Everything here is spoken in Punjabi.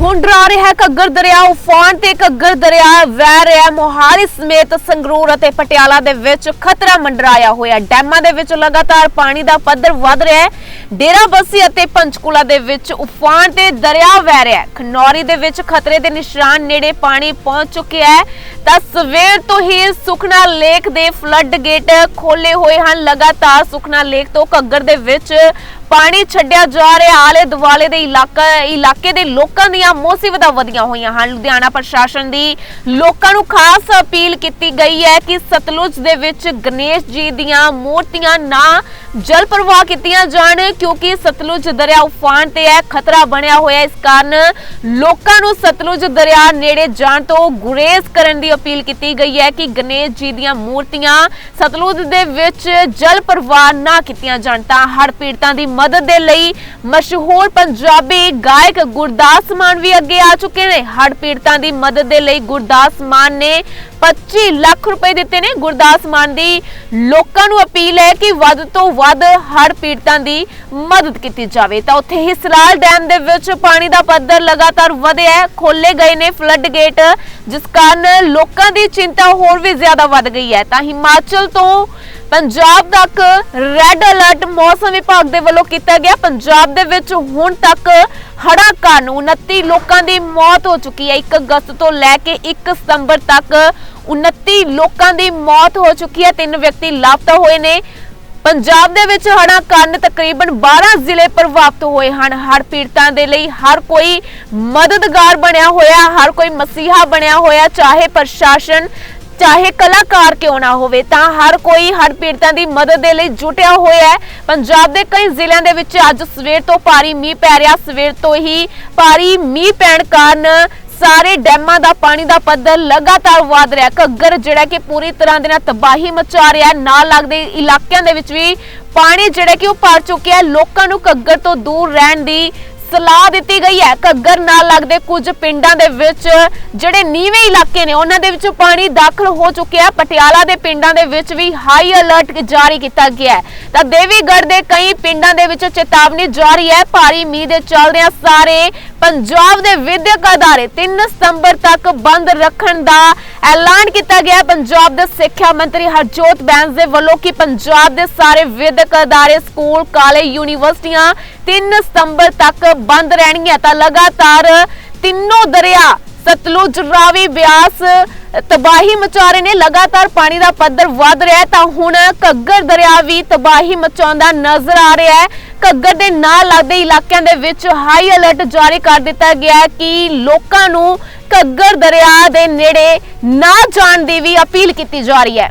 ਹੁਣ ਡਰਾ ਰਿਹਾ ਘੱਗਰ ਦਰਿਆ, ਉਫਾਨ ਤੇ ਘੱਗਰ ਦਰਿਆ, ਵਹਿ ਰਿਹਾ ਮੋਹਾਲੀ ਸਮੇਤ ਸੰਗਰੂਰ ਅਤੇ ਪਟਿਆਲਾ ਦੇ ਵਿੱਚ ਖਤਰਾ ਮੰਡਰਾਇਆ ਹੋਇਆ ਡੈਮਾਂ ਦੇ ਵਿੱਚ ਲਗਾਤਾਰ ਪਾਣੀ ਦਾ ਪੱਧਰ ਵਧ ਰਿਹਾ ਹੈ। ਡੇਰਾ ਬੱਸੀ ਅਤੇ ਪੰਚਕੂਲਾ ਦੇ ਵਿੱਚ ਉਫਾਨ ਤੇ ਦਰਿਆ ਵਹਿ ਰਿਹਾ ਖਨੌਰੀ ਦੇ ਵਿੱਚ ਖਤਰੇ ਦੇ ਨਿਸ਼ਾਨ ਨੇੜੇ ਪਾਣੀ ਪਹੁੰਚ ਚੁੱਕਿਆ ਹੈ। ਤਾਂ ਸਵੇਰ ਤੋਂ ਹੀ ਸੁਖਨਾ ਲੇਕ ਦੇ ਫਲੱਡ ਗੇਟ ਖੋਲੇ ਹੋਏ ਹਨ। ਲਗਾਤਾਰ ਸੁਖਨਾ ਲੇਕ ਤੋਂ ਘੱਗਰ ਦੇ ਵਿੱਚ ਪਾਣੀ ਛੱਡਿਆ ਜਾ ਰਿਹਾ ਆਲੇ ਦੁਆਲੇ ਦੇ ਇਲਾਕਾ ਇਲਾਕੇ ਦੇ ਲੋਕਾਂ ਦੀਆਂ ਮੁਸੀਬਤਾਂ ਵਧੀਆਂ ਹੋਈਆਂ ਹਨ। ਲੁਧਿਆਣਾ ਪ੍ਰਸ਼ਾਸਨ ਦੀ ਲੋਕਾਂ ਨੂੰ ਖਾਸ ਅਪੀਲ ਕੀਤੀ ਗਈ ਹੈ ਕਿ ਸਤਲੁਜ ਦੇ ਵਿੱਚ ਗਣੇਸ਼ ਜੀ ਦੀਆਂ ਮੂਰਤੀਆਂ ਨਾ ਜਲ ਪ੍ਰਵਾਹ ਕੀਤੀਆਂ ਜਾਣ, ਕਿਉਂਕਿ ਸਤਲੁਜ ਦਰਿਆ ਉਫਾਨ ਤੇ ਹੈ, ਖਤਰਾ ਬਣਿਆ ਹੋਇਆ ਇਸ ਕਾਰਨ ਲੋਕਾਂ ਨੂੰ ਸਤਲੁਜ ਦਰਿਆ ਨੇੜੇ ਜਾਣ ਤੋਂ ਗੁਰੇਜ਼ ਕਰਨ ਦੀ ਅਪੀਲ ਕੀਤੀ ਗਈ ਹੈ ਕਿ ਗਣੇਸ਼ ਜੀ ਦੀਆਂ ਮੂਰਤੀਆਂ ਸਤਲੁਜ ਦੇ ਵਿੱਚ ਜਲ ਪ੍ਰਵਾਹ ਨਾ ਕੀਤੀਆਂ ਜਾਣ ਤਾਂ ਹੜ੍ਹ ਪੀੜਤਾਂ ਦੀ ਮਦਦ ਦੇ ਲਈ ਮਸ਼ਹੂਰ ਪੰਜਾਬੀ ਗਾਇਕ ਗੁਰਦਾਸ ਮਾਨ ਵੀ ਅੱਗੇ ਆ ਚੁੱਕੇ ਨੇ। ਹੜ੍ਹ ਪੀੜਤਾਂ ਦੀ ਮਦਦ ਦੇ ਲਈ ਗੁਰਦਾਸ ਮਾਨ ਨੇ 25 ਲੱਖ ਰੁਪਏ ਦਿੱਤੇ ਨੇ। ਗੁਰਦਾਸ ਮਾਨ ਦੀ ਲੋਕਾਂ ਨੂੰ ਅਪੀਲ ਹੈ ਕਿ ਵੱਧ ਤੋਂ ਵੱਧ ਹੜ੍ਹ ਪੀੜਤਾਂ ਦੀ ਮਦਦ ਕੀਤੀ ਜਾਵੇ। ਤਾਂ ਉੱਥੇ ਹੀ ਸਲਾਲ ਡੈਮ ਦੇ ਵਿੱਚ ਪਾਣੀ ਦਾ ਪੱਧਰ ਲਗਾਤਾਰ ਵਧਿਆ ਹੈ। ਖੋਲੇ ਗਏ ਨੇ ਫਲੱਡ ਗੇਟ, ਜਿਸ ਕਾਰਨ ਲੋਕਾਂ ਦੀ ਚਿੰਤਾ ਹੋਰ ਵੀ ਜ਼ਿਆਦਾ ਵੱਧ ਗਈ ਹੈ। ਤਾਂ ਹਿਮਾਚਲ ਤੋਂ ਪੰਜਾਬ ਤੱਕ ਰੈੱਡ ਅਲਰਟ ਮੌਸਮ ਵਿਭਾਗ ਦੇ ਵੱਲੋਂ ਕੀਤਾ ਗਿਆ। ਪੰਜਾਬ ਦੇ ਵਿੱਚ ਹੁਣ ਤੱਕ ਹੜ੍ਹਾਂ ਕਾਰਨ 29 ਲੋਕਾਂ ਦੀ ਮੌਤ ਹੋ ਚੁੱਕੀ ਹੈ। 1 ਅਗਸਤ ਤੋਂ ਲੈ ਕੇ 1 ਸਤੰਬਰ ਤੱਕ 29 ਲੋਕਾਂ ਦੀ ਮੌਤ ਹੋ ਚੁੱਕੀ ਹੈ। ਤਿੰਨ ਵਿਅਕਤੀ ਲਾਪਤਾ ਹੋਏ ਨੇ। ਪੰਜਾਬ ਦੇ ਵਿੱਚ ਹੜ੍ਹਾਂ ਕਾਰਨ ਤਕਰੀਬਨ 12 ਜ਼ਿਲ੍ਹੇ ਪ੍ਰਭਾਵਿਤ ਹੋਏ ਹਨ। ਹੜ੍ਹ ਪੀੜਤਾਂ ਦੇ ਲਈ ਹਰ ਕੋਈ ਮਦਦਗਾਰ ਬਣਿਆ ਹੋਇਆ, ਹਰ ਕੋਈ ਮਸੀਹਾ ਬਣਿਆ ਹੋਇਆ, ਚਾਹੇ ਪ੍ਰਸ਼ਾਸਨ ਚਾਹੇ ਕਲਾਕਾਰ ਕਿਉਂ ਨਾ ਹੋਵੇ, ਤਾਂ ਹਰ ਕੋਈ ਹੜ੍ਹ ਪੀੜਤਾਂ ਦੀ ਮਦਦ ਦੇ ਲਈ ਜੁਟਿਆ ਹੋਇਆ ਹੈ। ਪੰਜਾਬ ਦੇ ਕਈ ਜ਼ਿਲ੍ਹਿਆਂ ਦੇ ਵਿੱਚ ਅੱਜ ਸਵੇਰ ਤੋਂ ਭਾਰੀ ਮੀਂਹ ਪੈ ਰਿਹਾ। ਸਵੇਰ ਤੋਂ ਹੀ ਭਾਰੀ ਮੀਂਹ ਪੈਣ ਕਾਰਨ ਸਾਰੇ ਡੈਮਾਂ ਦਾ ਪਾਣੀ ਦਾ ਪੱਧਰ ਲਗਾਤਾਰ ਵਧ ਰਿਹਾ। ਘੱਗਰ ਜਿਹੜਾ ਕਿ ਪੂਰੀ ਤਰ੍ਹਾਂ ਦੇ ਨਾਲ ਤਬਾਹੀ ਮਚਾ ਰਿਹਾ ਨਾਲ ਲੱਗਦੇ ਇਲਾਕਿਆਂ ਦੇ ਵਿੱਚ ਵੀ ਪਾਣੀ ਜਿਹੜਾ ਕਿ ਉਹ ਭਰ ਚੁੱਕਿਆ ਲੋਕਾਂ ਨੂੰ ਘੱਗਰ ਤੋਂ ਦੂਰ ਰਹਿਣ ਦੀ ਸਲਾਹ ਦਿੱਤੀ ਗਈ ਹੈ। ਘੱਗਰ ਨਾਲ ਲੱਗਦੇ ਕੁਝ ਪਿੰਡਾਂ ਦੇ ਵਿੱਚ ਜਿਹੜੇ ਨੀਵੇਂ ਇਲਾਕੇ ਨੇ, ਉਹਨਾਂ ਦੇ ਵਿੱਚ ਪਾਣੀ ਦਾਖਲ ਹੋ ਚੁੱਕਿਆ ਹੈ। ਪਟਿਆਲਾ ਦੇ ਪਿੰਡਾਂ ਦੇ ਵਿੱਚ ਵੀ ਹਾਈ ਅਲਰਟ ਜਾਰੀ ਕੀਤਾ ਗਿਆ ਹੈ। ਤਾਂ ਦੇਵੀਗੜ੍ਹ ਦੇ ਕਈ ਪਿੰਡਾਂ ਦੇ ਵਿੱਚ ਚੇਤਾਵਨੀ ਜਾਰੀ ਹੈ। ਭਾਰੀ ਮੀਂਹ ਦੇ ਚੱਲਦਿਆਂ ਸਾਰੇ ਪੰਜਾਬ ਦੇ ਵਿਦਿਅਕ ਅਦਾਰੇ 3 ਸਤੰਬਰ ਤੱਕ ਬੰਦ ਰੱਖਣ ਦਾ ਐਲਾਨ ਕੀਤਾ ਗਿਆ। ਪੰਜਾਬ ਦੇ ਸਿੱਖਿਆ ਮੰਤਰੀ ਹਰਜੋਤ ਬੈਂਸ ਦੇ ਵੱਲੋਂ ਕਿ ਪੰਜਾਬ ਦੇ ਸਾਰੇ ਵਿਦਿਅਕ ਅਦਾਰੇ, ਸਕੂਲ, ਕਾਲਜ, ਯੂਨੀਵਰਸਿਟੀਆਂ 3 ਸਤੰਬਰ ਤੱਕ ਬੰਦ ਰਹਿਣਗੀਆਂ। ਤਾਂ ਲਗਾਤਾਰ ਤਿੰਨੋਂ ਦਰਿਆ, ਸਤਲੁਜ, ਰਾਵੀ, ਬਿਆਸ ਤਬਾਹੀ ਮਚਾ ਰਹੇ ਨੇ। ਲਗਾਤਾਰ ਪਾਣੀ ਦਾ ਪੱਧਰ ਵੱਧ ਰਿਹਾ ਤਾਂ ਹੁਣ ਘੱਗਰ ਦਰਿਆ ਵੀ ਤਬਾਹੀ ਮਚਾਉਂਦਾ ਨਜ਼ਰ ਆ ਰਿਹਾ ਹੈ। ਘੱਗਰ ਦੇ ਨਾਲ ਲੱਗਦੇ ਇਲਾਕਿਆਂ ਦੇ ਵਿੱਚ ਹਾਈ ਅਲਰਟ ਜਾਰੀ ਕਰ ਦਿੱਤਾ ਗਿਆ ਹੈ ਕਿ ਲੋਕਾਂ ਨੂੰ ਘੱਗਰ ਦਰਿਆ ਦੇ ਨੇੜੇ ਨਾ ਜਾਣ ਦੀ ਵੀ ਅਪੀਲ ਕੀਤੀ ਜਾ ਰਹੀ ਹੈ।